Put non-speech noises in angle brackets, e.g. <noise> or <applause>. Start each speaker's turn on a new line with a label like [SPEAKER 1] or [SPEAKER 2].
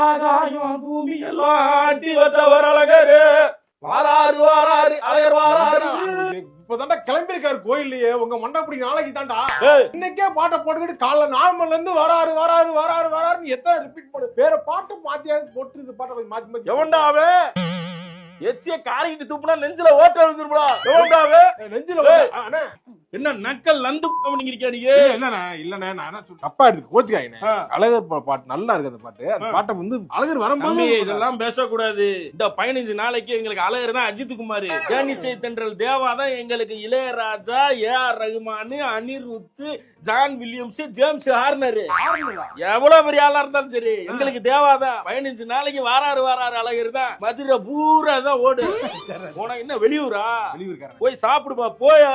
[SPEAKER 1] ஆகாயம் ஆட்டி வச்சவர் அழகரு. வாராறு வாராறு அழகர் வாராறு
[SPEAKER 2] இப்பதான்டா கிளம்பியிருக்காரு கோயில்லயே. உங்க மண்டபடி நாளைக்கு தான்டா இன்னைக்கே பாட்டை போட்டுக்கிட்டு காலைல நாலு இருந்து வராரு வராரு வராரு வராருன்னு எத்தனை ரிப்பீட் பண்ணு வேற பாட்டு மாத்தியாங்க போட்டு பாட்டை மாத்தி மாத்தி.
[SPEAKER 1] எவன்டா அவன்? எச்சிய காரிக்கிட்டு துப்புனா ஓட்ட விழுந்துருப்பா
[SPEAKER 2] எவன்டாவே நெஞ்சில அண்ணா.
[SPEAKER 1] என்ன நக்கல் நந்து நீங்க?
[SPEAKER 2] ஏய், இல்லண்ணே இல்லண்ணே நான் தப்பா எடுத்து கோச்சுக்காயினே. அழகர் பாட்டு நல்லா இருக்கு அந்த பாட்டு. அந்த. பாட்டை வந்து அழகர் வரும்போது
[SPEAKER 1] இதெல்லாம் பேசக்கூடாது. இந்த பதினஞ்சு நாளைக்கு எங்களுக்கு அழகர் தான் அஜித் குமார். தேனிசை தென்றல் தேவா தான் எங்களுக்கு Ilaiyaraaja A R Rahman Anirudh John Williams James Horner? எவ்வளவு பெரிய ஆளா இருந்தாலும் சரி எங்களுக்கு தேவா தான். பதினஞ்சு நாளைக்கு வாராரு வாராரு அழகர் தான். மதுரை பூரா தான் ஓடு. <laughs> உனக்கு என்ன வெளியூரா? போய் சாப்பிடுப்பா போயா.